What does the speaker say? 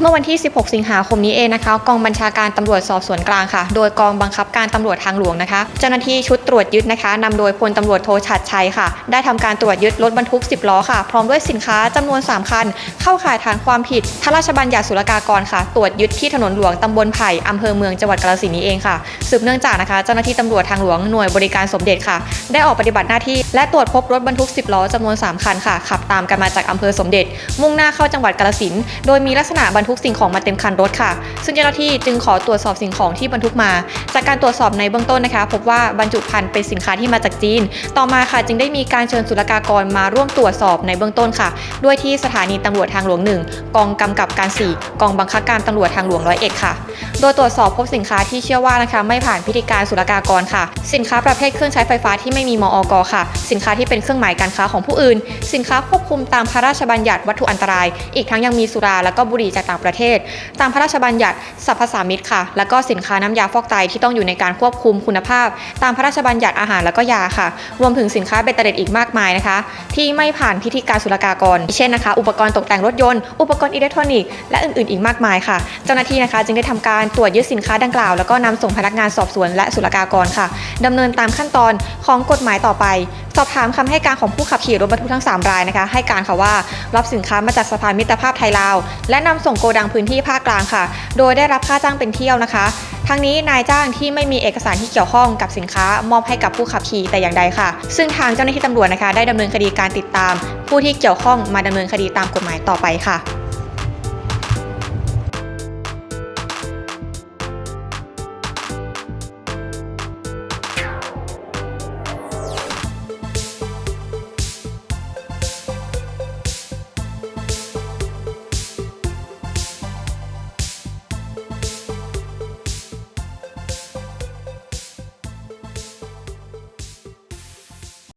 เมื่อวันที่ 16 สิงหาคมนี้เองนะคะ กองบัญชาการตำรวจสอบสวนกลางค่ะ โดยกองบังคับการตำรวจทางหลวงนะคะ เจ้าหน้าที่ชุดตรวจยึดนะคะนำโดยพลตำรวจโทชัดชัยค่ะ ได้ทำการตรวจยึดรถบรรทุก 10 ล้อค่ะ พร้อมด้วยสินค้าจำนวน 3 คัน เข้าข่ายฐานความผิดพระราชบัญญัติศุลกากรค่ะ ตรวจยึดที่ถนนหลวงตำบลไผ่อำเภอเมืองจังหวัดกาฬสินธุ์นี้เองค่ะ สืบเนื่องจากนะคะ เจ้าหน้าที่ตำรวจทางหลวงหน่วยบริการสมเด็จค่ะ ได้ออกปฏิบัติหน้าที่ และตรวจพบรถบรรทุก 10 ล้อจำนวน 3 คันค่ะ ขับตามกันมาจากอำเภอสมเด็จ มุ่งหน้าเข้าจังหวัดกาฬสินธุ์โดยมีลักษณะบรรทุกสิ่งของมาเต็มคันรถค่ะ ซึ่งเจ้าหน้าที่จึงขอตรวจสอบสิ่งของที่บรรทุกมา จากการตรวจสอบในเบื้องต้นนะคะ พบว่าบรรจุภัณฑ์เป็นสินค้าที่มาจากจีน ต่อมาค่ะจึงได้มีการเชิญศุลกากรมาร่วมตรวจสอบในเบื้องต้นค่ะ ด้วยที่สถานีตำรวจทางหลวง 1 กองกำกับการ 4 กองบังคับการตำรวจทางหลวงร้อยเอ็ดค่ะ โดยตรวจสอบพบสินค้าที่เชื่อว่านะคะไม่ผ่านพิธีการศุลกากรค่ะ สินค้าประเภทเครื่องใช้ไฟฟ้าที่ไม่มีมอกค่ะ สินค้าที่เป็นเครื่องหมายการค้าของผู้อื่น สินค้าควบคุมตามพระราชบัญญัติวัตถุอันตราย อีกทั้งยังมีสุราและก็บุหรี่จากต่างประเทศ ตามพระราชบัญญัติสรรพสามิตค่ะ แล้วก็สินค้าน้ำยาฟอกไตที่ต้องอยู่ในการควบคุมคุณภาพ ตามพระราชบัญญัติอาหารและก็ยาค่ะ รวมถึงสินค้าเบตเตอร์เดตอีกมากมายนะคะ ที่ไม่ผ่านพิธีการศุลกากร เช่นนะคะ อุปกรณ์ตกแต่งรถยนต์ อุปกรณ์อิเล็กทรอนิกส์และอื่นๆ อีกมากมายค่ะ เจ้าหน้าที่นะคะจึงได้ทำการตรวจยึดสินค้าดังกล่าว แล้วก็นำส่งพนักงานสอบสวนและศุลกากรค่ะดำเนินตามขั้นตอนของกฎหมายต่อไป สอบถามคำให้การของผู้ขับขี่รถบรรทุกทั้ง 3 รายนะคะ ให้การค่ะว่ารับสินค้ามาจากสะพานมิตรภาพไทยลาว และนำส่งโกดังพื้นที่ภาคกลางค่ะ โดยได้รับค่าจ้างเป็นเที่ยวนะคะทั้งนี้นายจ้างที่ไม่มีเอกสารที่เกี่ยวข้องกับสินค้ามอบให้กับผู้ขับขี่แต่อย่างใดค่ะ ซึ่งทางเจ้าหน้าที่ตำรวจนะคะ ได้ดำเนินคดีการติดตาม ผู้ที่เกี่ยวข้องมาดำเนินคดีตามกฎหมายต่อไปค่ะ